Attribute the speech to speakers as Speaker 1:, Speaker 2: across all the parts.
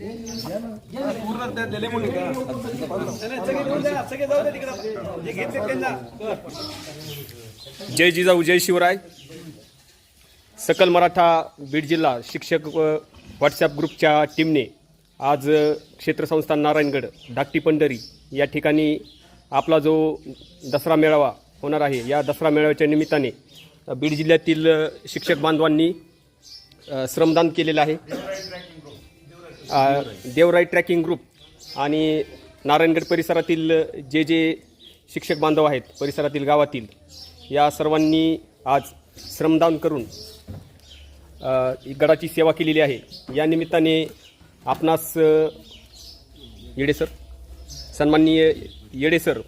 Speaker 1: पूर्ण ते दिले का? सगळे घेऊन जा, सगळे जाऊ दे तिकडं. जे घेतले त्यांना
Speaker 2: जय जिजाऊ जय शिवराय सकल मराठा बीड जिल्हा शिक्षक व व्हॉट्सॲप ग्रुपच्या टीमने आज क्षेत्र क्षेत्रसंस्थान नारायणगड धाकटी पंढरी या ठिकाणी आपला जो दसरा मेळावा होणार आहे या दसरा मेळाव्याच्या निमित्ताने बीड जिल्ह्यातील शिक्षक बांधवांनी अ, श्रमदान केलेलं आहे अ, देवराई ट्रॅकिंग ग्रुप आणि नारायणगड परिसरातील जे जे शिक्षक बांधव आहेत परिसरातील गावातील या सर्वांनी आज श्रमदान करून अ, गडाची सेवा केलेली आहे. या निमित्ताने आपणास अ, येडे सर सन्माननीय येडे सर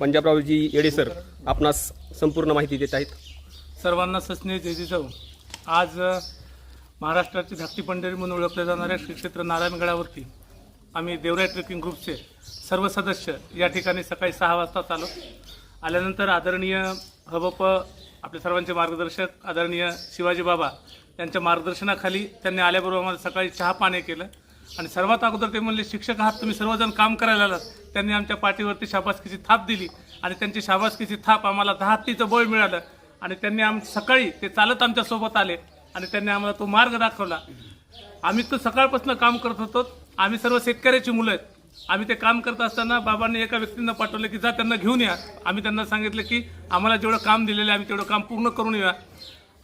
Speaker 2: पंजाबरावजी येडे सर आपणास संपूर्ण माहिती देत आहेत.
Speaker 3: सर्वांना सस्ने जय आज अ, महाराष्ट्राची धाकटी पंढरी म्हणून ओळखल्या जाणाऱ्या श्री क्षेत्र नारायणगडावरती आम्ही देवराय ट्रेकिंग ग्रुपचे सर्व सदस्य या ठिकाणी सकाळी सहा वाजता आलो. आल्यानंतर आदरणीय हबप आपले सर्वांचे मार्गदर्शक आदरणीय शिवाजी बाबा यांच्या मार्गदर्शनाखाली त्यांनी आल्याबरोबर आम्हाला सकाळी चहा पाणी केलं. आणि सर्वात अगोदर ते म्हणले शिक्षक आहात तुम्ही सर्वजण काम करायला आलात. त्यांनी आमच्या पाठीवरती शाबासकीची थाप दिली आणि त्यांची शाबासकीची थाप आम्हाला दहा हत्तीचं बळ मिळालं. आणि त्यांनी आम सकाळी ते चालत आमच्यासोबत आले. आणि त्यांनी आम्हाला तो मार्ग दाखवला. आम्ही तर सकाळपासून काम करत होतो. आम्ही सर्व शेतकऱ्याची मुलं आहेत. आम्ही ते काम करत असताना बाबांनी एका व्यक्तींना पाठवलं की जा त्यांना घेऊन या. आम्ही त्यांना सांगितलं की आम्हाला जेवढं काम दिलेलं आहे आम्ही तेवढं काम पूर्ण करून येऊया.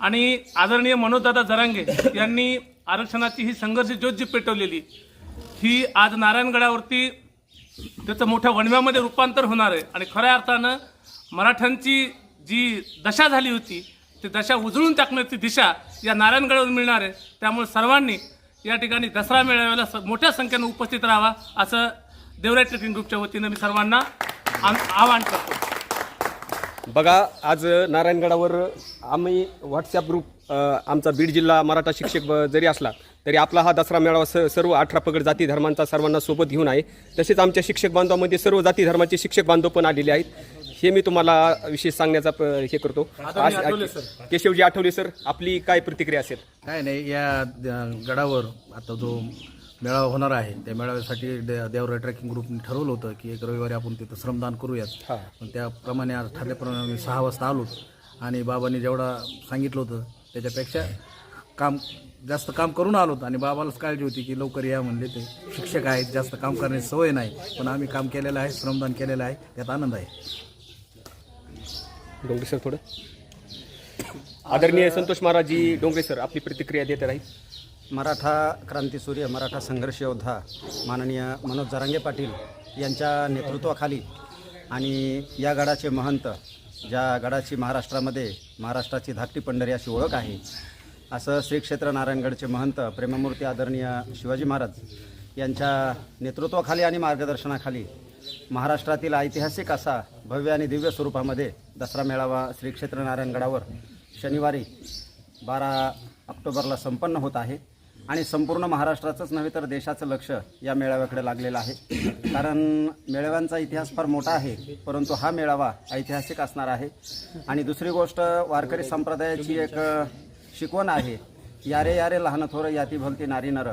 Speaker 3: आणि आदरणीय मनोजदादा जरांगे यांनी आरक्षणाची ही संघर्ष ज्योत जी पेटवलेली ही आज नारायणगडावरती त्याचं मोठ्या वणव्यामध्ये रूपांतर होणार आहे. आणि खऱ्या अर्थानं मराठ्यांची जी दशा झाली होती ती दशा उजळून टाकण्याची दिशा या नारायणगडावर मिळणार आहे त्यामुळे सर्वांनी या ठिकाणी दसरा मेळाव्याला स- मोठ्या संख्येनं उपस्थित राहावा असं देवराय ट्रेकिंग ग्रुपच्या वतीनं मी सर्वांना आम- आवाहन करतो.
Speaker 2: बघा आज नारायणगडावर आम्ही व्हॉट्सॲप ग्रुप आमचा बीड जिल्हा मराठा शिक्षक जरी असला तरी आपला हा दसरा मेळावा स सर्व अठरा पगड जाती धर्मांचा सर्वांना सोबत घेऊन आहे. तसेच आमच्या शिक्षक बांधवामध्ये सर्व जाती धर्माचे शिक्षक बांधव पण आलेले आहेत. हे मी तुम्हाला विशेष सांगण्याचा प- हे करतो. केशवजी आठवले सर. आपली काय प्रतिक्रिया असेल?
Speaker 4: काय नाही या द- गडावर आता जो मेळावा होणार आहे त्या मेळाव्यासाठी दे- देवराय ट्रेकिंग ग्रुपने ठरवलं होतं की एक रविवारी आपण तिथं श्रमदान करूयात.
Speaker 2: हा.
Speaker 4: पण त्याप्रमाणे आज ठरल्याप्रमाणे आम्ही सहा वाजता आलो आणि बाबांनी जेवढा सांगितलं होतं त्याच्यापेक्षा काम जास्त काम करून आलोत आणि बाबालाच काळजी होती की लवकर या म्हणले ते. शिक्षक आहेत जास्त काम करण्याची सवय नाही पण आम्ही काम केलेलं आहे श्रमदान केलेलं आहे त्यात आनंद आहे.
Speaker 2: डोंगरे सर थोडं. आदरणीय संतोष महाराजजी डोंगरे सर आपली प्रतिक्रिया देत राहील.
Speaker 5: मराठा क्रांतीसूर्य मराठा संघर्ष योद्धा माननीय मनोज जरांगे पाटील यांच्या नेतृत्वाखाली आणि या गडाचे महंत ज्या गडाची महाराष्ट्रामध्ये महाराष्ट्राची धाकटी पंढरी अशी ओळख आहे असं श्री क्षेत्र नारायणगडचे महंत प्रेममूर्ती आदरणीय शिवाजी महाराज यांच्या नेतृत्वाखाली आणि मार्गदर्शनाखाली महाराष्ट्रातील ऐतिहासिक असा भव्य आणि दिव्य स्वरूपामध्ये दसरा मेळावा श्री क्षेत्र नारायणगडावर शनिवारी बारा ऑक्टोबरला संपन्न होत आहे. आणि संपूर्ण महाराष्ट्राचंच नव्हे तर देशाचं लक्ष या मेळाव्याकडे लागलेलं आहे. कारण मेळाव्यांचा इतिहास फार मोठा आहे परंतु हा मेळावा ऐतिहासिक असणार आहे. आणि दुसरी गोष्ट वारकरी संप्रदायाची एक शिकवण आहे यारे यारे लहान थोर याती भलती नारी नर.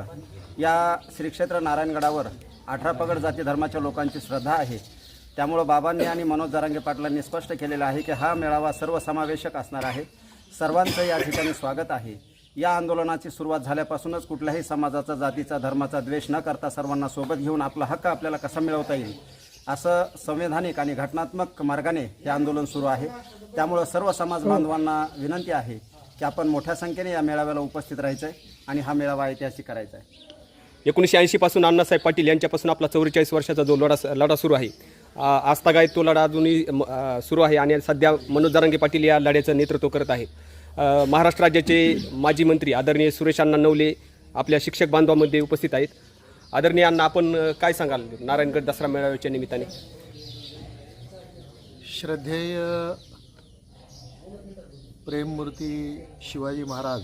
Speaker 5: या श्रीक्षेत्र नारायणगडावर अठरा पगड जाती धर्माच्या लोकांची श्रद्धा आहे. त्यामुळं बाबांनी आणि मनोज जरांगे पाटलांनी स्पष्ट केलेलं आहे की हा मेळावा सर्वसमावेशक असणार आहे. सर्वांचं या ठिकाणी स्वागत आहे. या आंदोलनाची सुरुवात झाल्यापासूनच कुठल्याही समाजाचा जातीचा धर्माचा द्वेष न करता सर्वांना सोबत घेऊन आपला हक्क आपल्याला कसा मिळवता येईल? असं संवैधानिक आणि घटनात्मक मार्गाने हे आंदोलन सुरू आहे. त्यामुळं सर्व समाज बांधवांना विनंती आहे की आपण मोठ्या संख्येने या मेळाव्याला उपस्थित राहायचं आहे आणि हा मेळावा ऐतिहासिक करायचा आहे
Speaker 2: एकोणीसशे ऐंशीपासून अण्णासाहेब पाटील यांच्यापासून आपला चौवेचाळीस वर्षाचा जो लढा लढा सुरू आहे. आ, तो लढा अजूनही म, सुरू आहे आणि सध्या मनोज जारंगे पाटील या लढ्याचं नेतृत्व करत आहेत महाराष्ट्र राज्याचे माजी मंत्री आदरणीय सुरेश अण्णा नवले आपल्या शिक्षक बांधवामध्ये उपस्थित आहेत. आदरणीय अण्णा आपण काय सांगाल नारायणगड दसरा मेळाव्याच्या निमित्ताने?
Speaker 6: श्रद्धेय प्रेममूर्ती शिवाजी महाराज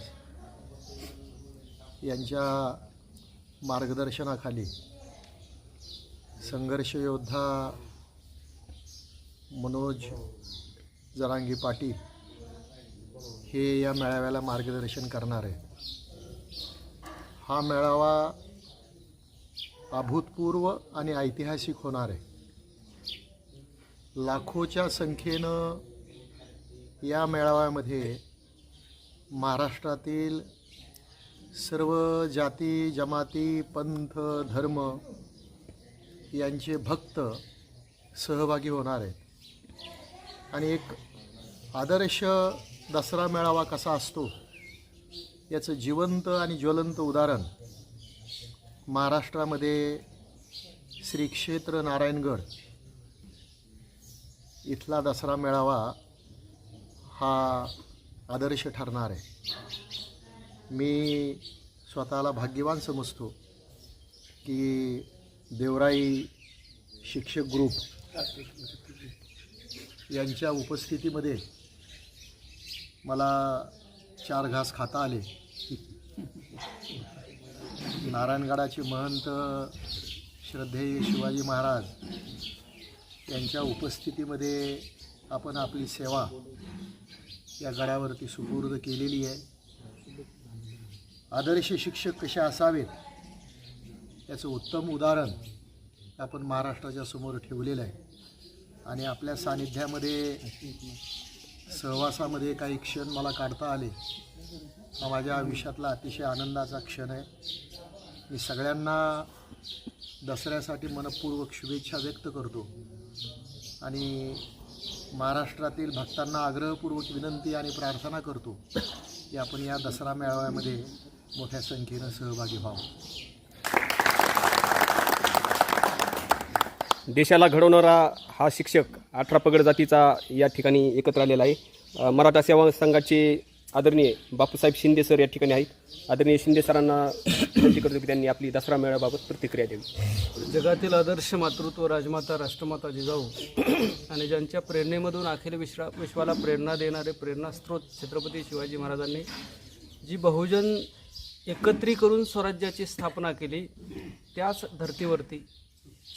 Speaker 6: यांच्या मार्गदर्शनाखाली संघर्ष योद्धा मनोज जरांगी पाटील हे या मेळाव्याला मार्गदर्शन करणार आहे हा मेळावा अभूतपूर्व आणि ऐतिहासिक होणार आहे. लाखोच्या संख्येनं या मेळाव्यामध्ये महाराष्ट्रातील सर्व जाती जमाती पंथ धर्म यांचे भक्त सहभागी होणार आहेत. आणि एक आदर्श दसरा मेळावा कसा असतो याचं जिवंत आणि ज्वलंत उदाहरण महाराष्ट्रामध्ये श्री क्षेत्र नारायणगड इथला दसरा मेळावा हा आदर्श ठरणार आहे. मी स्वतःला भाग्यवान समजतो की देवराई शिक्षक ग्रुप यांच्या उपस्थितीमध्ये मला चार घास खाता आले. नारायणगडाचे महंत श्रद्धेय शिवाजी महाराज यांच्या उपस्थितीमध्ये आपण आपली सेवा या गडावरती सुपूर्द केलेली आहे. आदर्श शिक्षक कसे असावेत? याचं उत्तम उदाहरण आपण महाराष्ट्राच्या समोर ठेवलेलं आहे. आणि आपल्या सानिध्यामध्ये सहवासामध्ये काही क्षण मला काढता आले. हा माझ्या आयुष्यातला अतिशय आनंदाचा क्षण आहे. मी सगळ्यांना दसऱ्यासाठी मनपूर्वक शुभेच्छा व्यक्त करतो. आणि महाराष्ट्रातील भक्तांना आग्रहपूर्वक विनंती आणि प्रार्थना करतो की आपण या दसरा मेळाव्यामध्ये मोठ्या संख्येनं सहभागी व्हावं
Speaker 2: देशाला घडवणारा हा शिक्षक अठरा पगड जातीचा या ठिकाणी एकत्र आलेला आहे. मराठा सेवा संघाचे आदरणीय बापूसाहेब शिंदे सर या ठिकाणी आहेत. आदरणीय शिंदे सरांना विनंती करतो की त्यांनी आपली दसरा मेळाव्याबाबत प्रतिक्रिया द्यावी.
Speaker 7: जगातील आदर्श मातृत्व राजमाता राष्ट्रमाता जिजाऊ आणि ज्यांच्या प्रेरणेमधून अखिल विश्वा विश्वाला प्रेरणा देणारे प्रेरणास्त्रोत छत्रपती शिवाजी महाराजांनी जी बहुजन एकत्री करून स्वराज्याची स्थापना केली. त्याच धर्तीवरती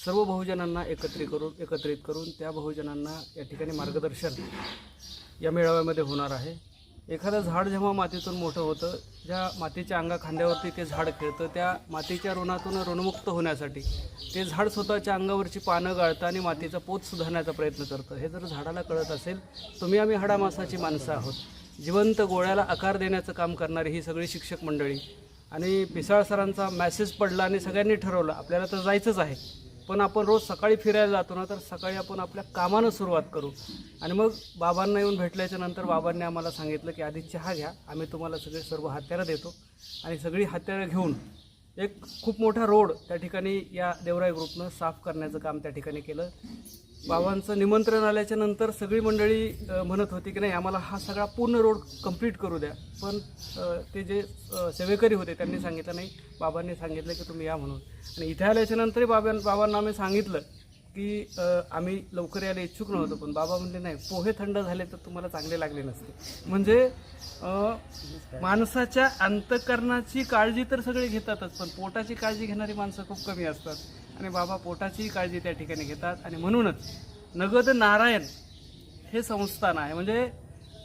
Speaker 7: सर्व बहुजनांना एकत्री करून एकत्रित करून त्या बहुजनांना या ठिकाणी मार्गदर्शन या मेळाव्यामध्ये होणार आहे. एखादं झाड जेव्हा मातीतून मोठं होतं ज्या मातीच्या अंगा खांद्यावरती ते झाड खेळतं त्या मातीच्या ऋणातून ऋणमुक्त होण्यासाठी ते झाड स्वतःच्या अंगावरची पानं गाळतं आणि मातीचा पोत सुधारण्याचा प्रयत्न करतं. हे जर झाडाला कळत असेल तुम्ही आम्ही हाडामासाची माणसं आहोत. जिवंत गोळ्याला आकार देण्याचं काम करणारी ही सगळी शिक्षक मंडळी. आणि पिसाळ सरांचा मॅसेज पडला आणि सगळ्यांनी ठरवलं आपल्याला तर जायचंच आहे. पण आपण रोज सकाळी फिरायला जातो ना तर सकाळी आपण आपल्या कामानं सुरुवात करू. आणि मग बाबांना येऊन भेटल्याच्या नंतर बाबांनी आम्हाला सांगितलं की आधी चहा घ्या आम्ही तुम्हाला सगळे सर्व हत्यारं देतो. आणि सगळी हत्यारं घेऊन एक खूप मोठा रोड त्या ठिकाणी या देवराय ग्रुपनं साफ करण्याचं काम त्या ठिकाणी केलं. बाबांचं निमंत्रण आल्याच्यानंतर सगळी मंडळी म्हणत होती की नाही आम्हाला हा सगळा पूर्ण रोड कंप्लीट करू द्या. पण ते जे सेवेकरी होते त्यांनी सांगितलं नाही. बाबांनी सांगितलं की तुम्ही या म्हणून. आणि इथे आल्याच्या नंतरही बाबां बाबांना आम्ही सांगितलं की आम्ही लवकर यायला इच्छुक नव्हतो. पण बाबा म्हणले नाही पोहे थंड झाले तर तुम्हाला चांगले लागले नसते. म्हणजे माणसाच्या अंतकरणाची काळजी तर सगळे घेतातच पण पोटाची काळजी घेणारी माणसं खूप कमी असतात. आणि बाबा पोटाचीही काळजी त्या ठिकाणी घेतात. आणि म्हणूनच नगद नारायण हे संस्थान आहे. म्हणजे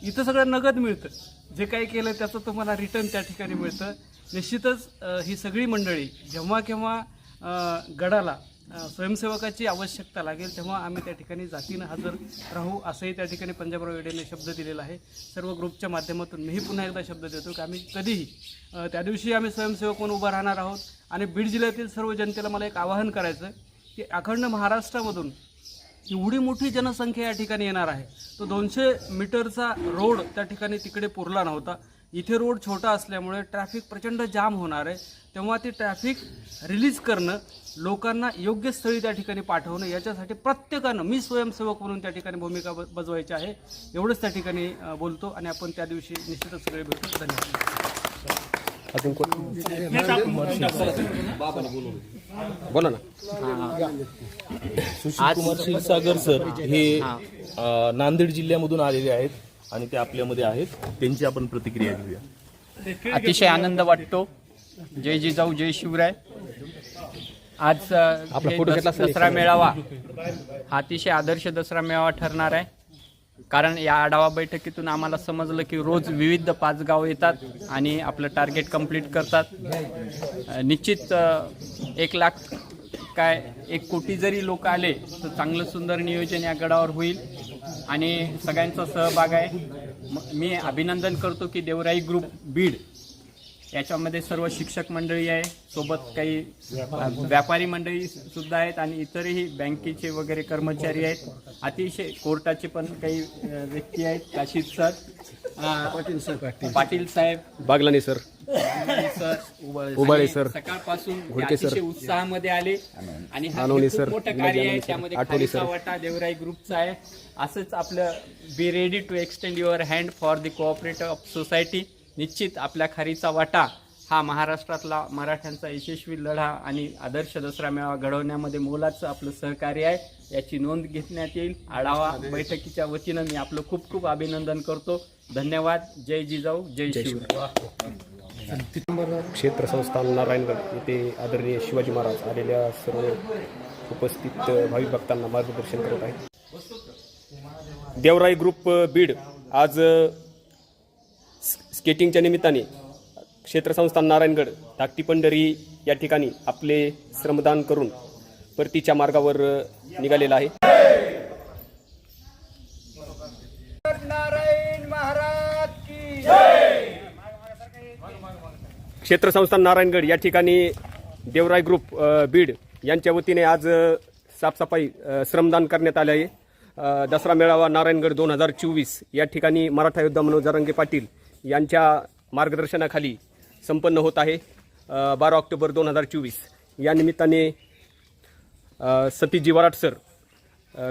Speaker 7: इथं सगळं नगद मिळतं. जे काही केलं त्याचं तुम्हाला रिटर्न त्या ठिकाणी मिळतं. निश्चितच ही सगळी मंडळी जेव्हा केव्हा गडाला स्वयंसेवकाची आवश्यकता लागेल तेव्हा आम्ही त्या ठिकाणी जातीनं हजर राहू असंही त्या ठिकाणी पंजाबराव येडेने शब्द दिलेला आहे. सर्व ग्रुपच्या माध्यमातून मीही पुन्हा एकदा शब्द देतो की आम्ही कधीही त्या दिवशी आम्ही स्वयंसेवक म्हणून उभं राहणार आहोत आणि बीड जिल्ह्यातील सर्व जनतेला मला एक आवाहन करायचं की अखंड महाराष्ट्रामधून एवढी मोठी जनसंख्या या ठिकाणी येणार आहे. तो दोनशे मीटरचा रोड त्या ठिकाणी तिकडे पुरला नव्हता. इथे रोड छोटा असल्यामुळे ट्रॅफिक प्रचंड जाम होणार आहे. तेव्हा ती ट्रॅफिक रिलीज करणं लोकांना योग्य स्थळी त्या ठिकाणी पाठवणं याच्यासाठी प्रत्येकानं मी स्वयंसेवक म्हणून त्या ठिकाणी भूमिका बजवायची आहे. एवढंच त्या ठिकाणी बोलतो आणि आपण त्या दिवशी निश्चितच सगळे भेटू. धन्यवाद.
Speaker 2: अजून कोण? बोला ना.
Speaker 8: सुशील कुमार क्षीरसागर सर हे अ, नांदेड जिल्ह्यामधून आलेले आहेत आणि ते आपल्यामध्ये आहेत. त्यांची आपण प्रतिक्रिया घेऊया.
Speaker 9: अतिशय आनंद वाटतो. जय जिजाऊ जय शिवराय. आज अ,
Speaker 2: आपला
Speaker 9: हे
Speaker 2: फोटो
Speaker 9: दस-
Speaker 2: घेतला असेल.
Speaker 9: दसरा मेळावा. हा अतिशय आदर्श दसरा मेळावा ठरणार आहे. कारण या आढावा बैठकीतून आम्हाला समजलं की रोज विविध पाच गाव येतात आणि आपलं टार्गेट कंप्लीट करतात. निश्चित एक लाख काय एक कोटी जरी लोक आले तर चांगलं सुंदर नियोजन या गडावर होईल. आणि सगळ्यांचा सहभाग आहे. मी अभिनंदन करतो की देवराई ग्रुप बीड याच्यामध्ये सर्व शिक्षक मंडळी आहे. सोबत काही व्यापारी. मंडळी सुद्धा आहेत आणि इतरही बँकेचे वगैरे कर्मचारी आहेत. अतिशय कोर्टाचे पण काही व्यक्ती आहेत. Kashid sir Patil sir Patil. साहेब.
Speaker 2: बागलाने सर. उबाळे सर,
Speaker 9: सकाळपासून अतिशय उत्साहामध्ये आले. आणि हा मोठं कार्य आहे. त्यामध्ये
Speaker 2: आठवले
Speaker 9: खारीचा
Speaker 2: सर.
Speaker 9: वाटा देवराई ग्रुपचा आहे. असंच आपलं be ready to extend your hand for the cooperative of society निश्चित आपल्या खारीचा वाटा हा महाराष्ट्रातला मराठ्यांचा यशस्वी लढा आणि आदर्श दसरा मेळावा घडवण्यामध्ये मोलाचं आपलं सहकार्य आहे याची नोंद घेण्यात येईल. आढावा बैठकीच्या वतीनं मी आपलं खूप खूप अभिनंदन करतो. धन्यवाद. जय जिजाऊ जय शिवराय.
Speaker 2: क्षेत्र संस्थान नारायणगड येथे आदरणीय शिवाजी महाराज आलेल्या सर्व उपस्थित भाविक भक्तांना मार्गदर्शन करत आहेत. देवराई ग्रुप बीड आज स्केटिंगच्या निमित्ताने क्षेत्रसंस्थान नारायणगड धाकटी पंढरी या ठिकाणी आपले श्रमदान करून परतीच्या मार्गावर निघालेला आहे. क्षेत्रसंस्थान नारायणगड या ठिकाणी देवराय ग्रुप बीड यांच्या वतीने आज साफसफाई श्रमदान करण्यात आले आहे. दसरा मेळावा नारायणगड दोन हजार चोवीस या ठिकाणी मराठा योद्धा मनोज जरांगे पाटील यांच्या मार्गदर्शनाखाली संपन्न होत आहे. बारा ऑक्टोबर दोन हजार चोवीस. या निमित्ताने सतीश जिवाराट सर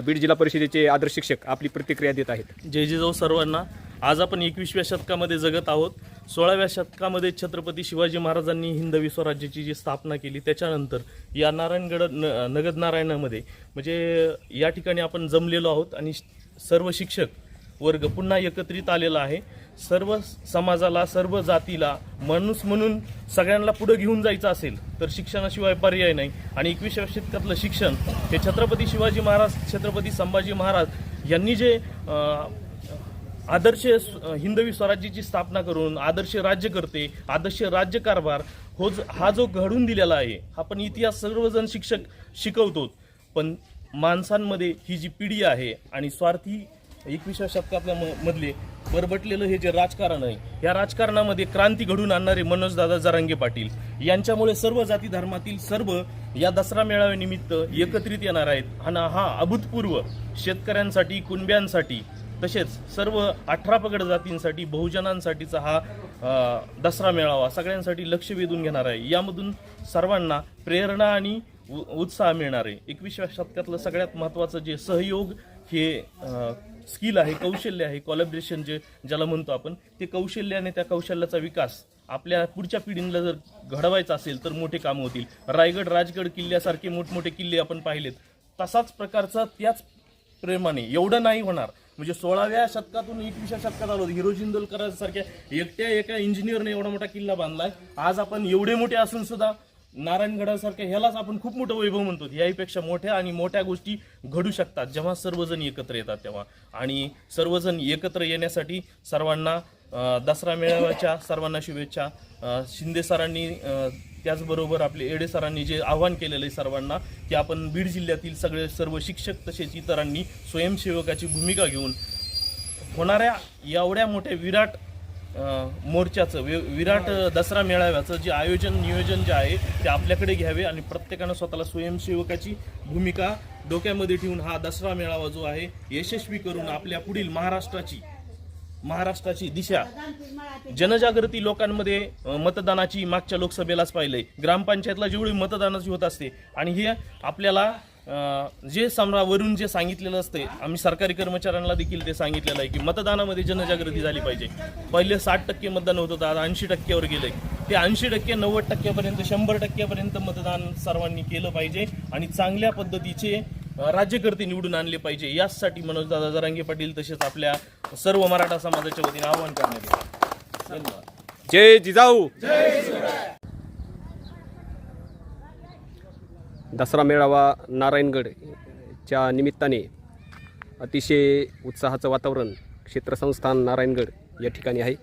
Speaker 2: बीड जिल्हा परिषदेचे आदर्श शिक्षक आपली प्रतिक्रिया देत आहेत.
Speaker 8: जय जिजाऊ सर्वांना. आज आपण एकवीसव्या शतकामध्ये जगत आहोत. सोळाव्या शतकामध्ये छत्रपती शिवाजी महाराजांनी हिंदवी स्वराज्याची जी स्थापना केली त्याच्यानंतर या नारायणगड न नगद नारायणामध्ये. म्हणजे या ठिकाणी आपण जमलेलो आहोत आणि सर्व शिक्षक वर्ग पुन्हा एकत्रित आलेला आहे. सर्व समाजाला सर्व जातीला माणूस म्हणून सगळ्यांना पुढे घेऊन जायचं असेल तर शिक्षणाशिवाय पर्याय नाही. आणि एकविसाव्या शतकातलं शिक्षण हे छत्रपती शिवाजी महाराज छत्रपती संभाजी महाराज यांनी जे आदर्श हिंदवी स्वराज्याची स्थापना करून आदर्श राज्यकर्ते आदर्श राज्यकारभार हो हा जो घडून दिलेला आहे आपण इतिहास सर्वजण शिक्षक शिकवतो पण माणसांमध्ये ही जी पिढी आहे आणि स्वार्थी एकविसाव्या शतकातल्या म- मधले बरबटलेलं हे जे राजकारण आहे या राजकारणामध्ये क्रांती घडून आणणारे मनोजदादा जरांगे पाटील. यांच्यामुळे सर्व जाती धर्मातील सर्व या दसरा मेळाव्यानिमित्त एकत्रित येणार आहेत. आणि हा अभूतपूर्व शेतकऱ्यांसाठी कुणब्यांसाठी तसेच सर्व अठरा पगड जातींसाठी बहुजनांसाठीचा हा दसरा मेळावा सगळ्यांसाठी लक्ष वेधून घेणार आहे. यामधून सर्वांना प्रेरणा आणि उ- उत्साह मिळणार आहे. एकविसाव्या शतकातलं सगळ्यात महत्त्वाचं जे सहयोग हे स्किल आहे कौशल्य आहे कॉलॅबरेशन जे ज्याला म्हणतो आपण ते कौशल्य आणि त्या कौशल्याचा विकास आपल्या पुढच्या पिढीला जर घडवायचा असेल तर मोठे काम होतील. रायगड राजगड किल्ल्यासारखे मोठमोठे किल्ले आपण पाहिलेत. तसाच प्रकारचा त्याच प्रेमाने एवढं नाही होणार. म्हणजे सोळाव्या शतकातून एकविसाव्या शतकात आलो हिरो जिंदोलकरांसारख्या एकट्या एका इंजिनियरने एवढा मोठा किल्ला बांधलाय. आज आपण एवढे मोठे असून सुद्धा नारायणगडासारख्या ह्यालाच आपण खूप मोठं वैभव म्हणतो. याहीपेक्षा मोठ्या आणि मोठ्या गोष्टी घडू शकतात जेव्हा सर्वजण एकत्र येतात तेव्हा. आणि सर्वजण एकत्र येण्यासाठी सर्वांना दसरा मेळाव्याच्या सर्वांना शुभेच्छा. शिंदे सरांनी त्याचबरोबर आपले एडे सरांनी जे आव्हान केलेलं आहे सर्वांना की आपण बीड जिल्ह्यातील सगळे सर्व शिक्षक तसेच इतरांनी स्वयंसेवकाची भूमिका घेऊन होणाऱ्या एवढ्या मोठ्या विराट मोर्चाचं वि- विराट अं, दसरा मेळाव्याचं जे आयोजन नियोजन जे आहे ते आपल्याकडे घ्यावे आणि प्रत्येकानं स्वतःला स्वयंसेवकाची भूमिका डोक्यामध्ये ठेवून हा दसरा मेळावा जो आहे यशस्वी करून आपल्या पुढील महाराष्ट्राची महाराष्ट्राची दिशा. जनजागृती लोकांमध्ये मतदानाची मागच्या लोकसभेलाच पाहिलंय. ग्रामपंचायतला जेवढी मतदानाची होत असते आणि हे आपल्याला जे समजा वरून जे सांगितलेलं असते आम्ही सरकारी कर्मचाऱ्यांना देखील ते सांगितलेलं आहे की मतदानामध्ये जनजागृती झाली पाहिजे. पहिले साठ टक्के मतदान होत होतं आता ऐंशी टक्क्यावर गेलंय. ते ऐंशी टक्के नव्वद टक्क्यापर्यंत शंभर टक्क्यापर्यंत मतदान सर्वांनी केलं पाहिजे आणि चांगल्या पद्धतीचे राज्यकर्ते निवडून आणले पाहिजे. यासाठी मनोज दादा जरांगे पाटील तसेच आपल्या सर्व मराठा समाजाच्या वतीने आवाहन करण्यात येते. धन्यवाद.
Speaker 9: जय जिजाऊ. दसरा मेळावा नारायणगड च्या निमित्ताने अतिशय उत्साहाचं वातावरण क्षेत्रसंस्थान नारायणगड या ठिकाणी आहे.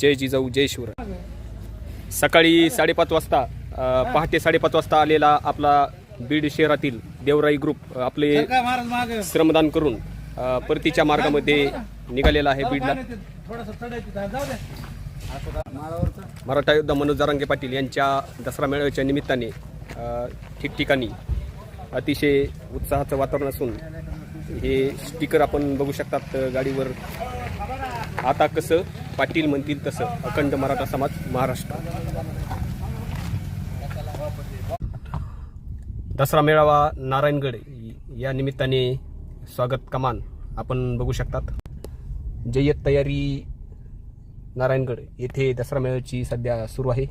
Speaker 9: जय जिजाऊ जय शिवराय. सकाळी साडेपाच वाजता पहाटे साडेपाच वाजता आलेला आपला बीड शहरातील देवराई ग्रुप आपले श्रमदान करून परतीच्या मार्गामध्ये निघालेला आहे बीडला. मराठा योद्धा मनोज जरांगे पाटील यांच्या दसरा मेळाव्याच्या निमित्ताने ठिकठिकाणी अतिशय उत्साहाचं वातावरण असून हे स्टिकर आपण बघू शकतात गाडीवर. आता कसं पाटील म्हणतील तसं अखंड मराठा समाज महाराष्ट्र. दसरा मेळावा नारायणगड या निमित्ताने स्वागत कमान आपण बघू शकतात. जय्यत तयारी नारायणगड येथे दसरा मेळ्याची सध्या सुरू आहे.